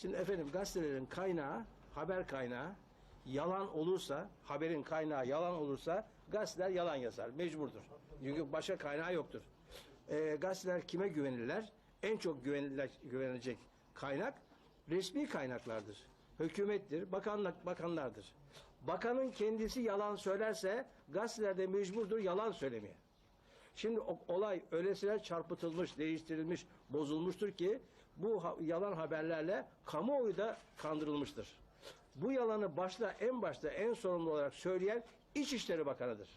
Şimdi efendim gazetelerin kaynağı, haber kaynağı yalan olursa, haberin kaynağı yalan olursa gazeteler yalan yazar. Mecburdur. Çünkü başka kaynağı yoktur. Ee, gazeteler kime güvenirler? En çok güvenilecek kaynak resmi kaynaklardır. Hükümettir, bakanlık, bakanlardır. Bakanın kendisi yalan söylerse gazeteler de mecburdur yalan söylemeye. Şimdi olay öylesine çarpıtılmış, değiştirilmiş, bozulmuştur ki bu yalan haberlerle kamuoyu da kandırılmıştır. Bu yalanı başta en başta en sorumlu olarak söyleyen İçişleri Bakanı'dır.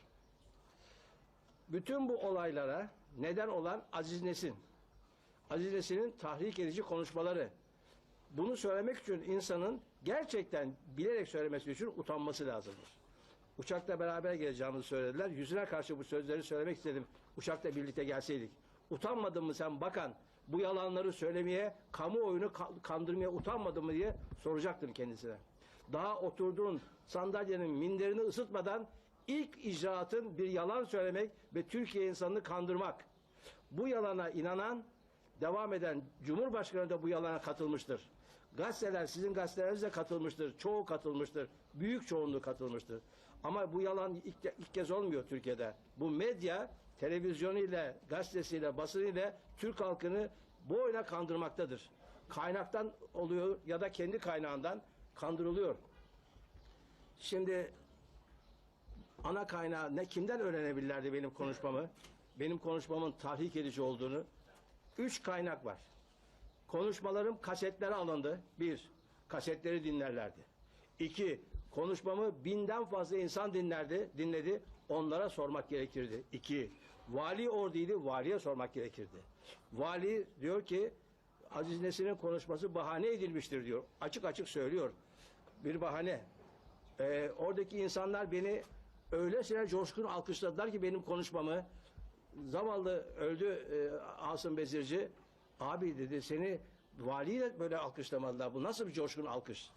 Bütün bu olaylara neden olan Aziz Nesin. Aziz Nesin'in tahrik edici konuşmaları. Bunu söylemek için insanın gerçekten bilerek söylemesi için utanması lazımdır. Uçakla beraber geleceğimizi söylediler. Yüzüne karşı bu sözleri söylemek istedim. Uçakla birlikte gelseydik. Utanmadın mı sen bakan bu yalanları söylemeye, kamuoyunu ka- kandırmaya utanmadın mı diye soracaktım kendisine. Daha oturduğun sandalyenin minderini ısıtmadan ilk icraatın bir yalan söylemek ve Türkiye insanını kandırmak. Bu yalana inanan devam eden Cumhurbaşkanı da bu yalana katılmıştır. Gazeteler sizin gazeteleriniz de katılmıştır. Çoğu katılmıştır. Büyük çoğunluğu katılmıştır. Ama bu yalan ilk, ilk kez olmuyor Türkiye'de. Bu medya televizyonuyla, gazetesiyle, basınıyla Türk halkını bu oyuna kandırmaktadır. Kaynaktan oluyor ya da kendi kaynağından kandırılıyor. Şimdi ana kaynağı ne kimden öğrenebilirlerdi benim konuşmamı? Benim konuşmamın tahrik edici olduğunu. Üç kaynak var. Konuşmalarım kasetlere alındı. Bir, kasetleri dinlerlerdi. İki, konuşmamı binden fazla insan dinlerdi, dinledi. Onlara sormak gerekirdi. İki, vali oradaydı, valiye sormak gerekirdi. Vali diyor ki, Aziz Nesin'in konuşması bahane edilmiştir diyor. Açık açık söylüyor. Bir bahane. Ee, oradaki insanlar beni öylesine coşkun alkışladılar ki benim konuşmamı. Zavallı öldü e, Asım Bezirci. Abi dedi seni vali de böyle alkışlamadılar. Bu nasıl bir coşkun alkış?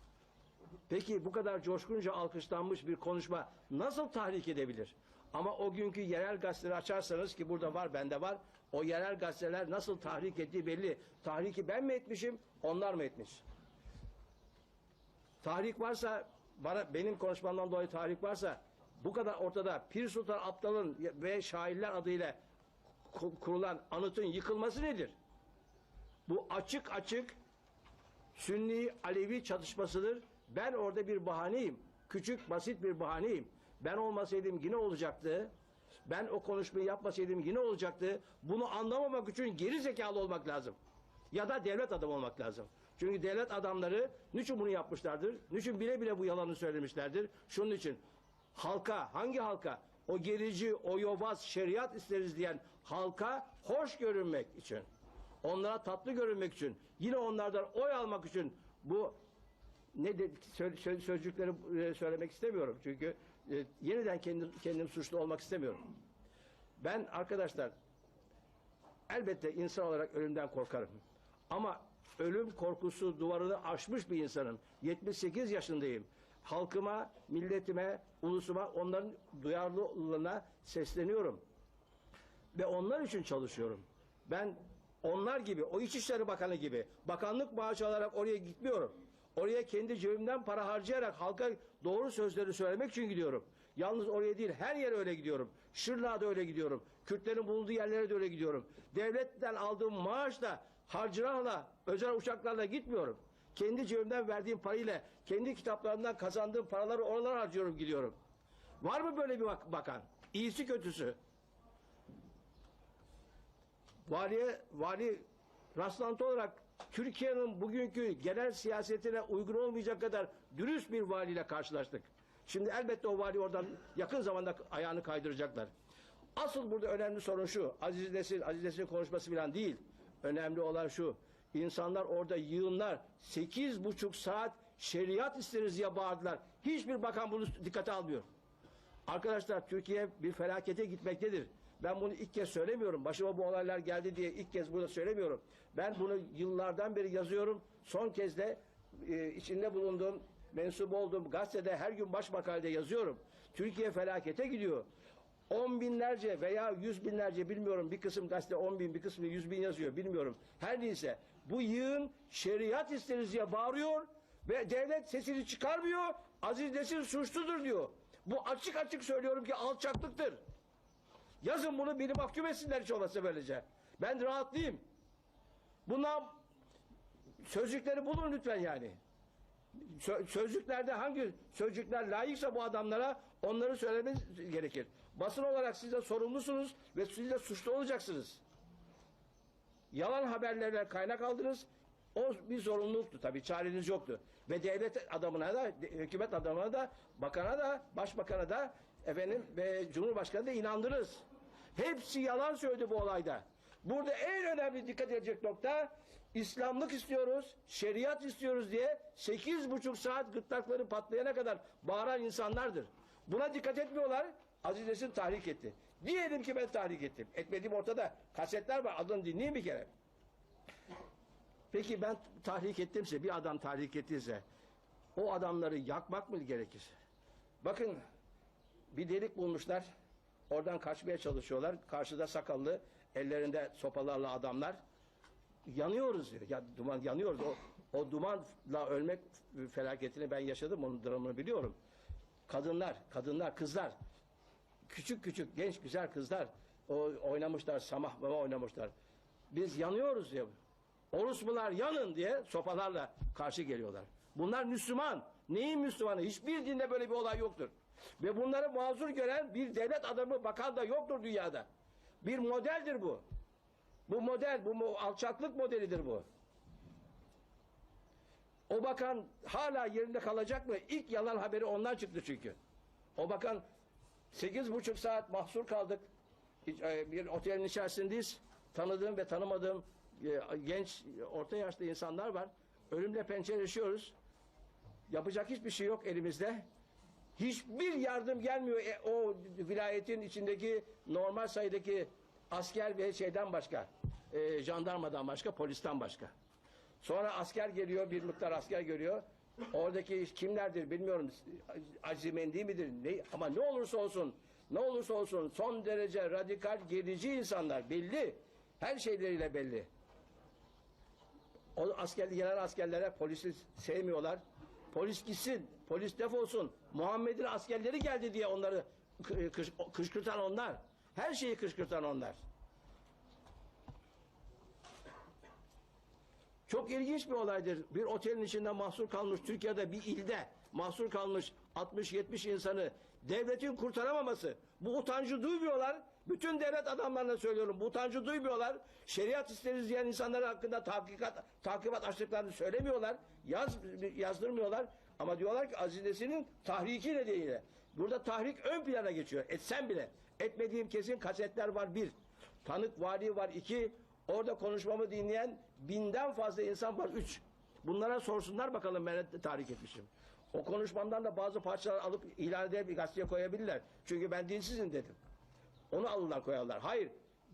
Peki bu kadar coşkunca alkışlanmış bir konuşma nasıl tahrik edebilir? Ama o günkü yerel gazeteleri açarsanız ki burada var bende var. O yerel gazeteler nasıl tahrik ettiği belli. Tahriki ben mi etmişim onlar mı etmiş? Tahrik varsa bana benim konuşmamdan dolayı tahrik varsa bu kadar ortada Pir Sultan Abdal'ın ve şairler adıyla ku- kurulan anıtın yıkılması nedir? Bu açık açık Sünni Alevi çatışmasıdır. Ben orada bir bahaneyim. Küçük basit bir bahaneyim. Ben olmasaydım yine olacaktı. Ben o konuşmayı yapmasaydım yine olacaktı. Bunu anlamamak için geri zekalı olmak lazım. Ya da devlet adamı olmak lazım. Çünkü devlet adamları niçin bunu yapmışlardır? Niçin bile bile bu yalanı söylemişlerdir? Şunun için halka, hangi halka? O gerici, o yobaz, şeriat isteriz diyen halka hoş görünmek için. Onlara tatlı görünmek için, yine onlardan oy almak için bu ne de, sö- sö- sözcükleri e, söylemek istemiyorum. Çünkü e, yeniden kendim, kendim suçlu olmak istemiyorum. Ben arkadaşlar elbette insan olarak ölümden korkarım. Ama ölüm korkusu duvarını aşmış bir insanım. 78 yaşındayım. Halkıma, milletime, ulusuma, onların duyarlılığına sesleniyorum ve onlar için çalışıyorum. Ben onlar gibi, o İçişleri Bakanı gibi bakanlık maaşı alarak oraya gitmiyorum. Oraya kendi cebimden para harcayarak halka doğru sözleri söylemek için gidiyorum. Yalnız oraya değil, her yere öyle gidiyorum. Şırnak'a da öyle gidiyorum. Kürtlerin bulunduğu yerlere de öyle gidiyorum. Devletten aldığım maaşla, harcırahla, özel uçaklarla gitmiyorum. Kendi cebimden verdiğim parayla, kendi kitaplarımdan kazandığım paraları oralara harcıyorum, gidiyorum. Var mı böyle bir bak- bakan? İyisi kötüsü. Valiye, vali rastlantı olarak Türkiye'nin bugünkü genel siyasetine uygun olmayacak kadar dürüst bir valiyle karşılaştık. Şimdi elbette o vali oradan yakın zamanda ayağını kaydıracaklar. Asıl burada önemli sorun şu. Aziz Nesin, Aziz Nesin'in konuşması falan değil. Önemli olan şu. İnsanlar orada yığınlar sekiz buçuk saat şeriat isteriz diye bağırdılar. Hiçbir bakan bunu dikkate almıyor. Arkadaşlar Türkiye bir felakete gitmektedir. Ben bunu ilk kez söylemiyorum. Başıma bu olaylar geldi diye ilk kez burada söylemiyorum. Ben bunu yıllardan beri yazıyorum. Son kez de e, içinde bulunduğum, mensup olduğum gazetede her gün baş makalede yazıyorum. Türkiye felakete gidiyor. On binlerce veya yüz binlerce bilmiyorum bir kısım gazete on bin bir kısmı yüz bin yazıyor bilmiyorum. Her neyse bu yığın şeriat isteriz diye bağırıyor ve devlet sesini çıkarmıyor. Aziz Nesin suçludur diyor. Bu açık açık söylüyorum ki alçaklıktır. Yazın bunu beni mahkum etsinler hiç olmazsa böylece. Ben rahatlıyım. Bundan sözcükleri bulun lütfen yani. Sö- sözcüklerde hangi sözcükler layıksa bu adamlara onları söylemeniz gerekir. Basın olarak siz de sorumlusunuz ve siz de suçlu olacaksınız. Yalan haberlerle kaynak aldınız. O bir zorunluluktu tabii çareniz yoktu. Ve devlet adamına da, hükümet adamına da, bakana da, başbakana da, efendim ve cumhurbaşkanına da inandınız. Hepsi yalan söyledi bu olayda. Burada en önemli dikkat edecek nokta İslamlık istiyoruz, şeriat istiyoruz diye sekiz buçuk saat gırtlakları patlayana kadar bağıran insanlardır. Buna dikkat etmiyorlar. Aziz Nesin tahrik etti. Diyelim ki ben tahrik ettim. Etmediğim ortada. Kasetler var. Adını dinleyin bir kere. Peki ben tahrik ettimse, bir adam tahrik ettiyse o adamları yakmak mı gerekir? Bakın bir delik bulmuşlar. Oradan kaçmaya çalışıyorlar. Karşıda sakallı, ellerinde sopalarla adamlar. Yanıyoruz diyor. Ya duman yanıyoruz. O, o dumanla ölmek felaketini ben yaşadım. Onun dramını biliyorum. Kadınlar, kadınlar, kızlar. Küçük küçük genç güzel kızlar o oynamışlar, samah baba oynamışlar. Biz yanıyoruz diyor. Orospular yanın diye sopalarla karşı geliyorlar. Bunlar Müslüman. Neyin Müslümanı? Hiçbir dinde böyle bir olay yoktur. Ve bunları mazur gören bir devlet adamı bakan da yoktur dünyada. Bir modeldir bu. Bu model, bu alçaklık modelidir bu. O bakan hala yerinde kalacak mı? İlk yalan haberi ondan çıktı çünkü. O bakan sekiz buçuk saat mahsur kaldık. E, Bir otelin içerisindeyiz. Tanıdığım ve tanımadığım e, genç, orta yaşlı insanlar var. Ölümle pençeleşiyoruz. Yapacak hiçbir şey yok elimizde. Hiçbir yardım gelmiyor e, o vilayetin içindeki normal sayıdaki asker ve şeyden başka, e, jandarmadan başka, polisten başka. Sonra asker geliyor, bir miktar asker görüyor. Oradaki kimlerdir bilmiyorum. Azimendi midir? Ne, ama ne olursa olsun, ne olursa olsun son derece radikal, gerici insanlar belli. Her şeyleriyle belli. O asker, gelen askerlere polisi sevmiyorlar. Polis gitsin, polis defolsun. Muhammed'in askerleri geldi diye onları kı- kış- kışkırtan onlar. Her şeyi kışkırtan onlar. Çok ilginç bir olaydır. Bir otelin içinde mahsur kalmış Türkiye'de bir ilde mahsur kalmış 60-70 insanı devletin kurtaramaması. Bu utancı duymuyorlar. Bütün devlet adamlarına söylüyorum. Bu utancı duymuyorlar. Şeriat isteriz diyen insanlar hakkında tahkikat, takibat açtıklarını söylemiyorlar. Yaz, yazdırmıyorlar. Ama diyorlar ki Aziz Nesin'in tahriki nedeniyle. Burada tahrik ön plana geçiyor. Etsen bile. Etmediğim kesin kasetler var bir. Tanık vali var iki. Orada konuşmamı dinleyen binden fazla insan var üç. Bunlara sorsunlar bakalım ben tahrik etmişim. O konuşmamdan da bazı parçalar alıp ilan eder bir gazeteye koyabilirler. Çünkü ben dinsizim dedim. Onu alırlar koyarlar. Hayır.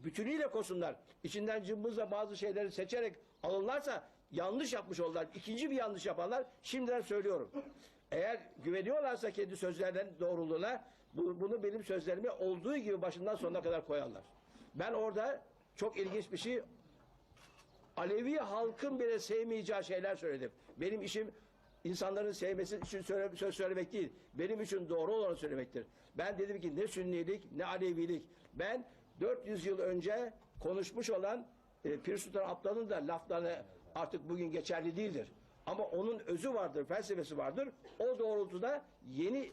Bütünüyle kosunlar. İçinden cımbızla bazı şeyleri seçerek alırlarsa yanlış yapmış olurlar. İkinci bir yanlış yaparlar. Şimdiden söylüyorum. Eğer güveniyorlarsa kendi sözlerden doğruluğuna bu- bunu benim sözlerime olduğu gibi başından sonuna kadar koyarlar. Ben orada çok ilginç bir şey Alevi halkın bile sevmeyeceği şeyler söyledim. Benim işim insanların sevmesi için söyle, söz söylemek değil. Benim için doğru olanı söylemektir. Ben dedim ki ne Sünnilik ne Alevilik. Ben 400 yıl önce konuşmuş olan e, Pir Sultan Abdal'ın da laflarını artık bugün geçerli değildir. Ama onun özü vardır, felsefesi vardır. O doğrultuda yeni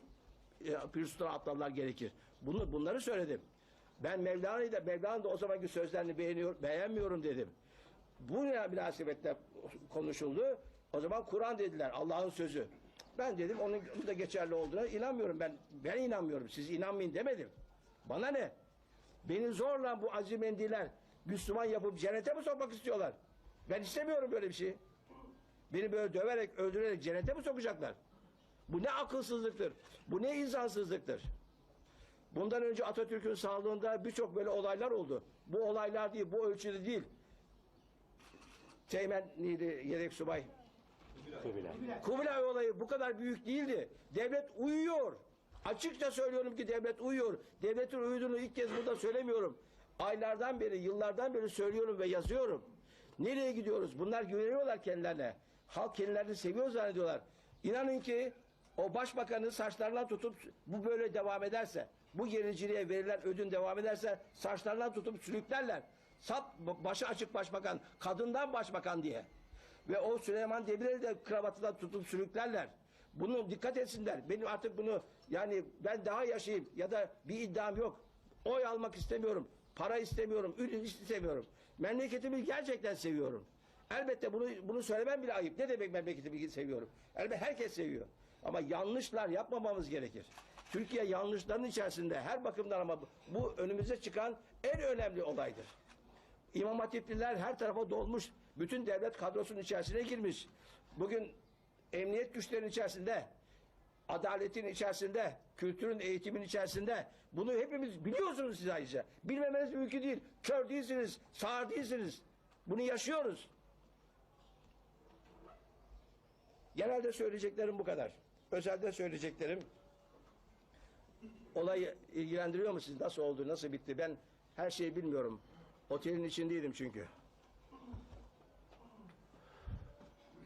e, Pir Sultan gerekir. Bunu, bunları söyledim. Ben Mevlana'yı da Mevlana'nın da o zamanki sözlerini beğeniyor, beğenmiyorum dedim. Bu ne münasebetle konuşuldu? O zaman Kur'an dediler, Allah'ın sözü. Ben dedim onun da geçerli olduğuna inanmıyorum. Ben ben inanmıyorum. Siz inanmayın demedim. Bana ne? Beni zorla bu azimendiler Müslüman yapıp cennete mi sokmak istiyorlar? Ben istemiyorum böyle bir şey. Beni böyle döverek, öldürerek cennete mi sokacaklar? Bu ne akılsızlıktır? Bu ne insansızlıktır? Bundan önce Atatürk'ün sağlığında birçok böyle olaylar oldu. Bu olaylar değil, bu ölçüde değil. Teğmen neydi yedek subay? Kubilay. Kubilay olayı bu kadar büyük değildi. Devlet uyuyor. Açıkça söylüyorum ki devlet uyuyor. Devletin uyuduğunu ilk kez burada söylemiyorum. Aylardan beri, yıllardan beri söylüyorum ve yazıyorum. Nereye gidiyoruz? Bunlar güveniyorlar kendilerine. Halk kendilerini seviyor zannediyorlar. İnanın ki o başbakanın saçlarından tutup bu böyle devam ederse, bu gericiliğe verilen ödün devam ederse saçlarından tutup sürüklerler. Sap başı açık başbakan, kadından başbakan diye. Ve o Süleyman Demirel'i de kravatından tutup sürüklerler. Bunu dikkat etsinler. Benim artık bunu yani ben daha yaşayayım ya da bir iddiam yok. Oy almak istemiyorum. Para istemiyorum. Ürün istemiyorum. Memleketimi gerçekten seviyorum. Elbette bunu bunu söylemem bile ayıp. Ne demek memleketimi seviyorum? Elbette herkes seviyor. Ama yanlışlar yapmamamız gerekir. Türkiye yanlışların içerisinde her bakımdan ama bu önümüze çıkan en önemli olaydır. İmam Hatipliler her tarafa dolmuş. Bütün devlet kadrosunun içerisine girmiş. Bugün emniyet güçlerinin içerisinde, adaletin içerisinde, kültürün, eğitimin içerisinde. Bunu hepimiz biliyorsunuz siz ayrıca. Bilmemeniz mümkün değil. Kör değilsiniz, sağır değilsiniz. Bunu yaşıyoruz. Genelde söyleyeceklerim bu kadar. Özelde söyleyeceklerim olayı ilgilendiriyor mu siz? Nasıl oldu, nasıl bitti? Ben her şeyi bilmiyorum. Otelin içindeydim çünkü.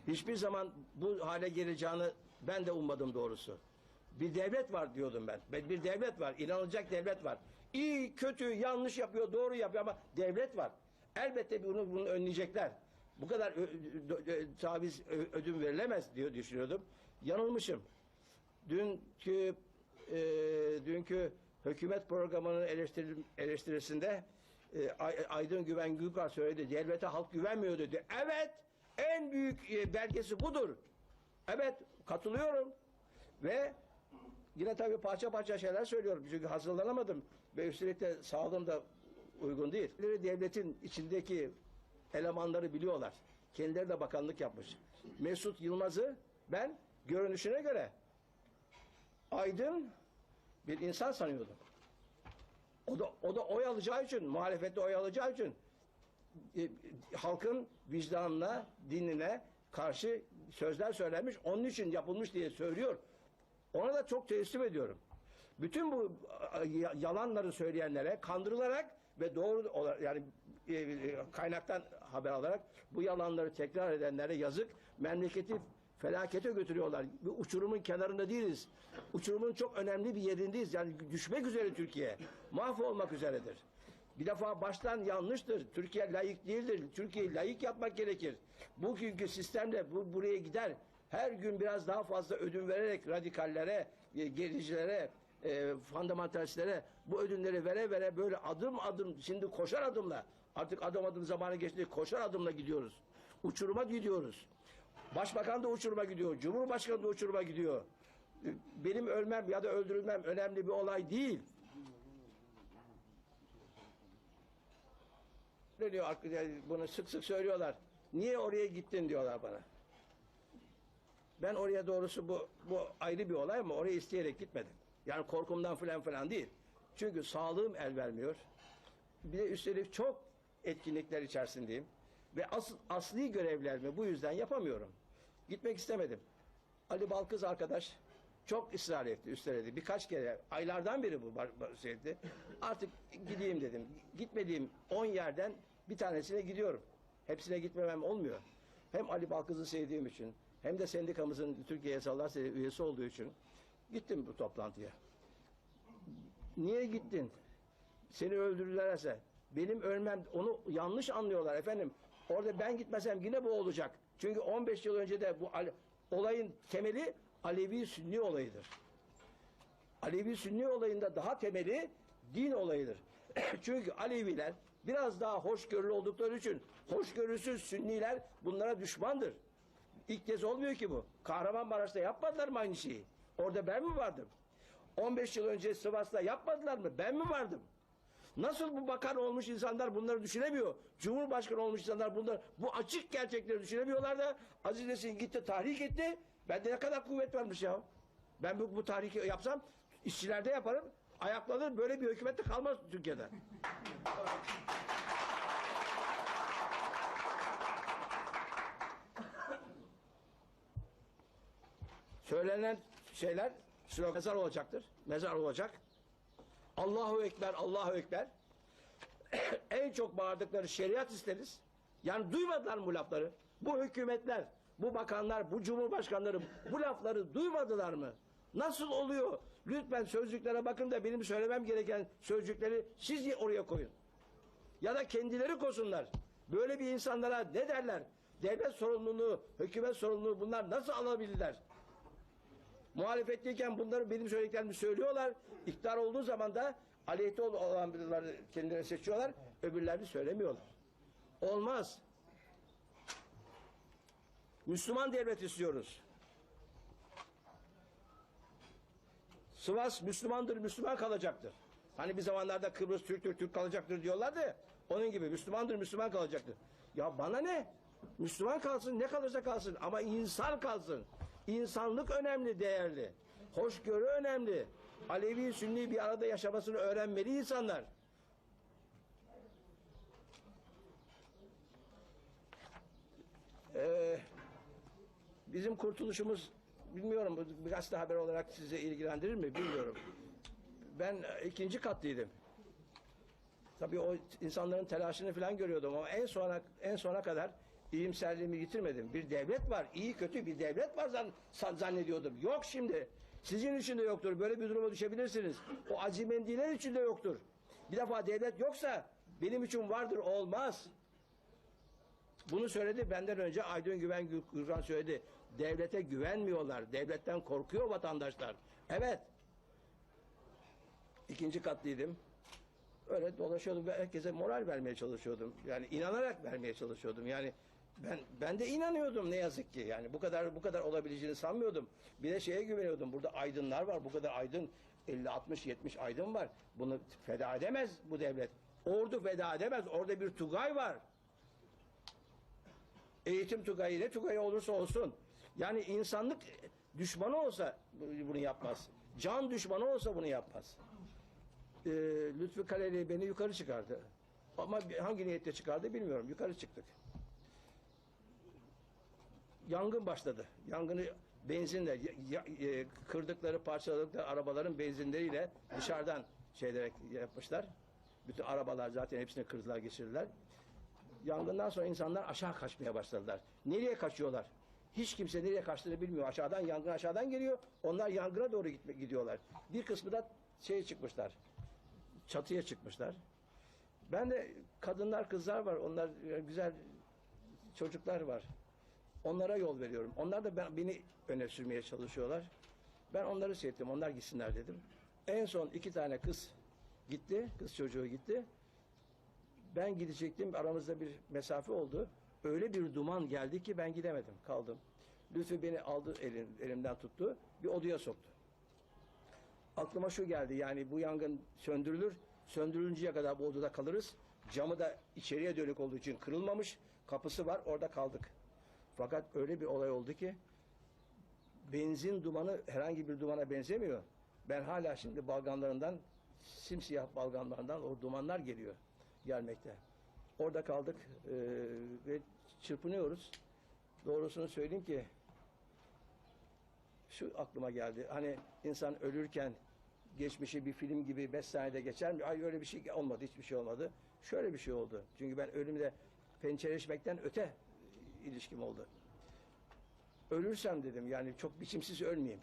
Hiçbir zaman bu hale geleceğini ben de ummadım doğrusu. Bir devlet var diyordum ben. Bir devlet var, inanılacak devlet var. İyi, kötü, yanlış yapıyor, doğru yapıyor ama devlet var. Elbette bunu, bunu önleyecekler. Bu kadar taviz ödün verilemez diye düşünüyordum. Yanılmışım. Dünkü e, dünkü hükümet programının eleştiri, eleştirisinde e, Ay- Aydın Güven Gülkar söyledi. Devlete halk güvenmiyor dedi. Evet en büyük e, belgesi budur. Evet katılıyorum. Ve yine tabii parça parça şeyler söylüyorum. Çünkü hazırlanamadım. Ve üstelik de sağlığım da uygun değil. Devletin içindeki elemanları biliyorlar. Kendileri de bakanlık yapmış. Mesut Yılmaz'ı ben görünüşüne göre aydın bir insan sanıyordum. O da, o da oy alacağı için, muhalefette oy alacağı için e, halkın vicdanına, dinine karşı sözler söylenmiş, onun için yapılmış diye söylüyor. Ona da çok teessüf ediyorum. Bütün bu yalanları söyleyenlere kandırılarak ve doğru yani e, e, kaynaktan haber alarak bu yalanları tekrar edenlere yazık. Memleketi felakete götürüyorlar. Bir uçurumun kenarında değiliz. Uçurumun çok önemli bir yerindeyiz. Yani düşmek üzere Türkiye. Mahvolmak üzeredir. Bir defa baştan yanlıştır. Türkiye layık değildir. Türkiye'yi layık yapmak gerekir. Bugünkü sistemle bu buraya gider. Her gün biraz daha fazla ödün vererek radikallere, e, gericilere, e, fundamentalistlere bu ödünleri vere vere böyle adım adım şimdi koşar adımla artık adım adım zamanı geçti koşar adımla gidiyoruz. Uçuruma gidiyoruz. Başbakan da uçuruma gidiyor. Cumhurbaşkanı da uçuruma gidiyor. E, Benim ölmem ya da öldürülmem önemli bir olay değil. Yani bunu sık sık söylüyorlar. Niye oraya gittin diyorlar bana. Ben oraya doğrusu bu bu ayrı bir olay ama oraya isteyerek gitmedim. Yani korkumdan falan falan değil. Çünkü sağlığım el vermiyor. Bir de üstelik çok etkinlikler içerisindeyim. Ve asıl, asli görevlerimi bu yüzden yapamıyorum. Gitmek istemedim. Ali Balkız arkadaş çok ısrar etti, üsteledi. Birkaç kere, aylardan beri bu bar- şeydi. Artık gideyim dedim. Gitmediğim 10 yerden bir tanesine gidiyorum. Hepsine gitmemem olmuyor. Hem Ali Balkız'ı sevdiğim için, hem de sendikamızın Türkiye Yasallar üyesi olduğu için gittim bu toplantıya. Niye gittin? Seni öldürürlerse benim ölmem onu yanlış anlıyorlar efendim. Orada ben gitmesem yine bu olacak. Çünkü 15 yıl önce de bu olayın temeli Alevi Sünni olayıdır. Alevi Sünni olayında daha temeli din olayıdır. Çünkü Aleviler biraz daha hoşgörülü oldukları için hoşgörüsüz Sünniler bunlara düşmandır. İlk kez olmuyor ki bu. Kahramanmaraş'ta yapmadılar mı aynı şeyi? Orada ben mi vardım? 15 yıl önce Sivas'ta yapmadılar mı? Ben mi vardım? Nasıl bu bakan olmuş insanlar bunları düşünemiyor? Cumhurbaşkanı olmuş insanlar bunları bu açık gerçekleri düşünemiyorlar da Aziz Nesin gitti tahrik etti. Bende ne kadar kuvvet varmış ya. Ben bu, bu tahriki yapsam işçilerde yaparım. Ayaklanır böyle bir hükümette kalmaz Türkiye'de. Söylenen şeyler slogan mezar olacaktır. Mezar olacak. Allahu Ekber, Allahu Ekber. en çok bağırdıkları şeriat isteriz. Yani duymadılar mı bu lafları? Bu hükümetler, bu bakanlar, bu cumhurbaşkanları bu lafları duymadılar mı? Nasıl oluyor? Lütfen sözcüklere bakın da benim söylemem gereken sözcükleri siz oraya koyun. Ya da kendileri koysunlar. Böyle bir insanlara ne derler? Devlet sorumluluğu, hükümet sorumluluğu bunlar nasıl alabilirler? Muhalefetteyken bunları benim söylediklerimi söylüyorlar. İktidar olduğu zaman da aleyhte ol- olanları kendilerine seçiyorlar. Öbürlerini söylemiyorlar. Olmaz. Müslüman devlet istiyoruz. Sivas Müslümandır, Müslüman kalacaktır. Hani bir zamanlarda Kıbrıs Türktür, Türk kalacaktır diyorlardı. Onun gibi Müslümandır, Müslüman kalacaktır. Ya bana ne? Müslüman kalsın, ne kalırsa kalsın ama insan kalsın. İnsanlık önemli, değerli. Hoşgörü önemli. Alevi, Sünni bir arada yaşamasını öğrenmeli insanlar. Ee, bizim kurtuluşumuz bilmiyorum bir gazete haber olarak size ilgilendirir mi bilmiyorum. Ben ikinci katlıydım. Tabii o insanların telaşını falan görüyordum ama en sona en sona kadar iyimserliğimi yitirmedim. Bir devlet var, iyi kötü bir devlet var zan, zannediyordum. Yok şimdi. Sizin için de yoktur. Böyle bir duruma düşebilirsiniz. O acimendiler için de yoktur. Bir defa devlet yoksa benim için vardır olmaz. Bunu söyledi benden önce Aydın Güven Gür- Gürkan söyledi. Devlete güvenmiyorlar. Devletten korkuyor vatandaşlar. Evet. İkinci katlıydım. Öyle dolaşıyordum ve herkese moral vermeye çalışıyordum. Yani inanarak vermeye çalışıyordum. Yani ben ben de inanıyordum ne yazık ki. Yani bu kadar bu kadar olabileceğini sanmıyordum. Bir de şeye güveniyordum. Burada aydınlar var. Bu kadar aydın 50 60 70 aydın var. Bunu feda edemez bu devlet. Ordu feda edemez. Orada bir tugay var. Eğitim tugayı ne tugayı olursa olsun. Yani insanlık düşmanı olsa bunu yapmaz. Can düşmanı olsa bunu yapmaz. Ee, Lütfü Kaleli beni yukarı çıkardı. Ama hangi niyetle çıkardı bilmiyorum. Yukarı çıktık. Yangın başladı. Yangını benzinle e, kırdıkları parçaladıkları arabaların benzinleriyle dışarıdan şeylerek yapmışlar. Bütün arabalar zaten hepsini kırdılar geçirdiler. Yangından sonra insanlar aşağı kaçmaya başladılar. Nereye kaçıyorlar? Hiç kimse nereye kaçtığını bilmiyor. Aşağıdan yangın aşağıdan geliyor. Onlar yangına doğru gitme, gidiyorlar. Bir kısmı da şeye çıkmışlar. Çatıya çıkmışlar. Ben de kadınlar, kızlar var. Onlar e, güzel çocuklar var. Onlara yol veriyorum. Onlar da ben, beni öne sürmeye çalışıyorlar. Ben onları seyrettim. Onlar gitsinler dedim. En son iki tane kız gitti. Kız çocuğu gitti. Ben gidecektim. Aramızda bir mesafe oldu. Öyle bir duman geldi ki ben gidemedim. Kaldım. Lütfü beni aldı elim, elimden tuttu. Bir odaya soktu. Aklıma şu geldi. Yani bu yangın söndürülür. Söndürülünceye kadar bu odada kalırız. Camı da içeriye dönük olduğu için kırılmamış. Kapısı var. Orada kaldık. Fakat öyle bir olay oldu ki benzin dumanı herhangi bir dumana benzemiyor. Ben hala şimdi balgamlarından simsiyah balgamlarından o dumanlar geliyor gelmekte. Orada kaldık eee, ve çırpınıyoruz. Doğrusunu söyleyeyim ki şu aklıma geldi. Hani insan ölürken geçmişi bir film gibi beş saniyede geçer mi? Ay öyle bir şey olmadı, hiçbir şey olmadı. Şöyle bir şey oldu. Çünkü ben ölümle pençeleşmekten öte ilişkim oldu. Ölürsem dedim yani çok biçimsiz ölmeyeyim.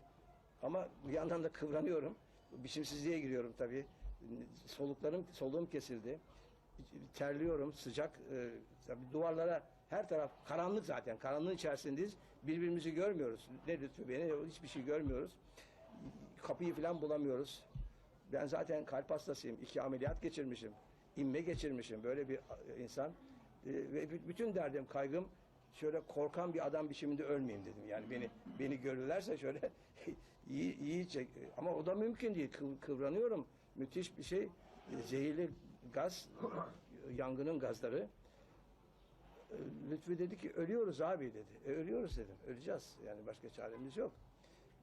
Ama bir yandan da kıvranıyorum. Biçimsizliğe giriyorum tabii. Soluklarım, soluğum kesildi. Terliyorum, sıcak. Ee, tabii duvarlara her taraf karanlık zaten. Karanlığın içerisindeyiz. Birbirimizi görmüyoruz. Ne lütfü ne hiçbir şey görmüyoruz. Kapıyı falan bulamıyoruz. Ben zaten kalp hastasıyım. İki ameliyat geçirmişim. İnme geçirmişim. Böyle bir e, insan. Ee, ve bü- bütün derdim, kaygım şöyle korkan bir adam biçiminde ölmeyeyim dedim. Yani beni beni görürlerse şöyle iyi iyi çek. Ama o da mümkün değil. Kıv- kıvranıyorum. Müthiş bir şey. E, Zehirli gaz, yangının gazları. E, Lütfü dedi ki ölüyoruz abi dedi. E, ölüyoruz dedim. Öleceğiz. Yani başka çaremiz yok.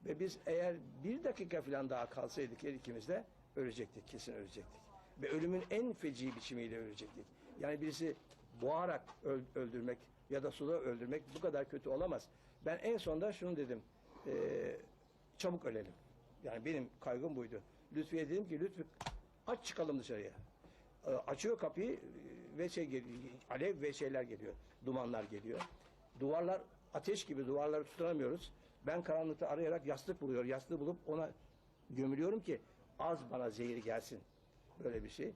Ve biz eğer bir dakika falan daha kalsaydık her ikimiz de ölecektik. Kesin ölecektik. Ve ölümün en feci biçimiyle ölecektik. Yani birisi boğarak öl- öldürmek ya da suda öldürmek bu kadar kötü olamaz. Ben en sonda şunu dedim. eee, çabuk ölelim. Yani benim kaygım buydu. Lütfiye dedim ki Lütfü aç çıkalım dışarıya. E, açıyor kapıyı e, ve şey alev ve şeyler geliyor. dumanlar geliyor. Duvarlar ateş gibi duvarları tutamıyoruz. Ben karanlıkta arayarak yastık buluyor. Yastığı bulup ona gömülüyorum ki az bana zehir gelsin. Böyle bir şey.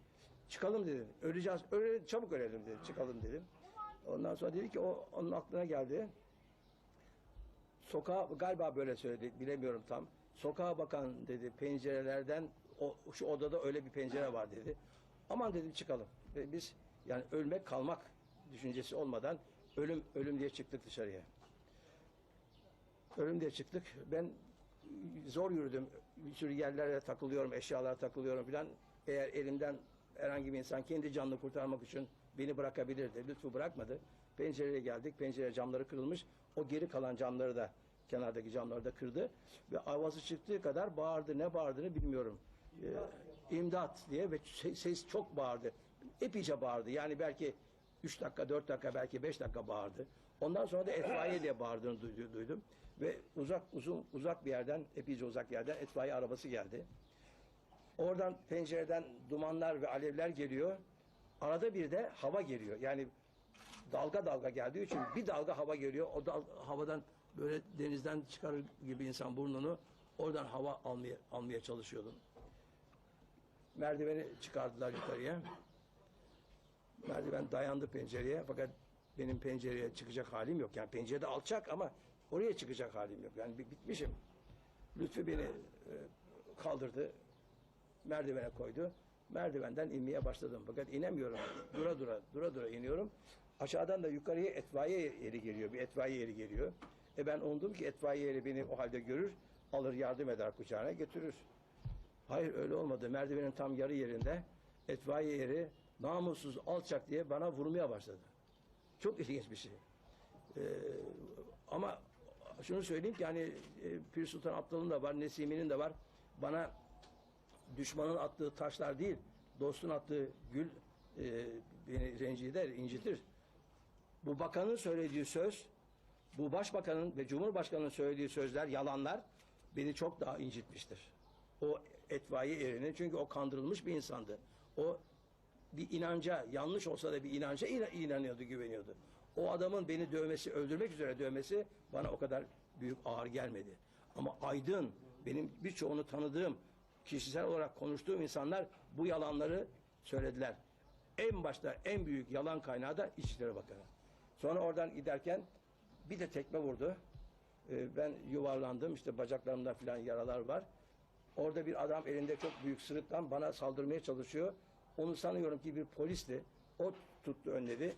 Çıkalım dedim. Öleceğiz. Öyle, çabuk ölelim dedim. Çıkalım dedim. Ondan sonra dedi ki o onun aklına geldi. Sokağa galiba böyle söyledi. Bilemiyorum tam. Sokağa bakan dedi pencerelerden o şu odada öyle bir pencere var dedi. Aman dedim çıkalım. Ve biz yani ölmek kalmak düşüncesi olmadan ölüm ölüm diye çıktık dışarıya. Ölüm diye çıktık. Ben zor yürüdüm. Bir sürü yerlere takılıyorum, eşyalara takılıyorum filan. Eğer elimden herhangi bir insan kendi canını kurtarmak için beni bırakabilirdi. Lütfu bırakmadı. Pencereye geldik. Pencere camları kırılmış. O geri kalan camları da kenardaki camları da kırdı. Ve avazı çıktığı kadar bağırdı. Ne bağırdığını bilmiyorum. Ee, imdat diye ve ses, çok bağırdı. Epeyce bağırdı. Yani belki 3 dakika, 4 dakika, belki 5 dakika bağırdı. Ondan sonra da etfaiye diye bağırdığını duydu- duydum. Ve uzak uzun uzak bir yerden, epeyce uzak yerden etfaiye arabası geldi. Oradan pencereden dumanlar ve alevler geliyor. Arada bir de hava geliyor. Yani dalga dalga geldiği için bir dalga hava geliyor. O dal, havadan böyle denizden çıkarır gibi insan burnunu oradan hava almaya almaya çalışıyordum. Merdiveni çıkardılar yukarıya. Merdiven dayandı pencereye fakat benim pencereye çıkacak halim yok. Yani pencerede alçak ama oraya çıkacak halim yok. Yani bi- bitmişim. Lütfü beni e, kaldırdı. Merdivene koydu. Merdivenden inmeye başladım. Fakat inemiyorum. Dura dura, dura dura iniyorum. Aşağıdan da yukarıya etfaiye yeri geliyor. Bir etfaiye yeri geliyor. E ben umdum ki etfaiye yeri beni o halde görür, alır yardım eder kucağına götürür. Hayır öyle olmadı. Merdivenin tam yarı yerinde etfaiye yeri namussuz alçak diye bana vurmaya başladı. Çok ilginç bir şey. Ee, ama şunu söyleyeyim ki hani e, Pir Sultan Abdal'ın da var, Nesimi'nin de var. Bana düşmanın attığı taşlar değil, dostun attığı gül e, beni rencide incitir. Bu bakanın söylediği söz, bu başbakanın ve cumhurbaşkanının söylediği sözler, yalanlar beni çok daha incitmiştir. O etfaiye erini çünkü o kandırılmış bir insandı. O bir inanca, yanlış olsa da bir inanca ina- inanıyordu, güveniyordu. O adamın beni dövmesi, öldürmek üzere dövmesi bana o kadar büyük ağır gelmedi. Ama aydın, benim birçoğunu tanıdığım, kişisel olarak konuştuğum insanlar bu yalanları söylediler. En başta en büyük yalan kaynağı da İçişleri Bakanı. Sonra oradan giderken bir de tekme vurdu. Ee, ben yuvarlandım, işte bacaklarımda falan yaralar var. Orada bir adam elinde çok büyük sırıktan bana saldırmaya çalışıyor. Onu sanıyorum ki bir polisti. O tuttu önledi.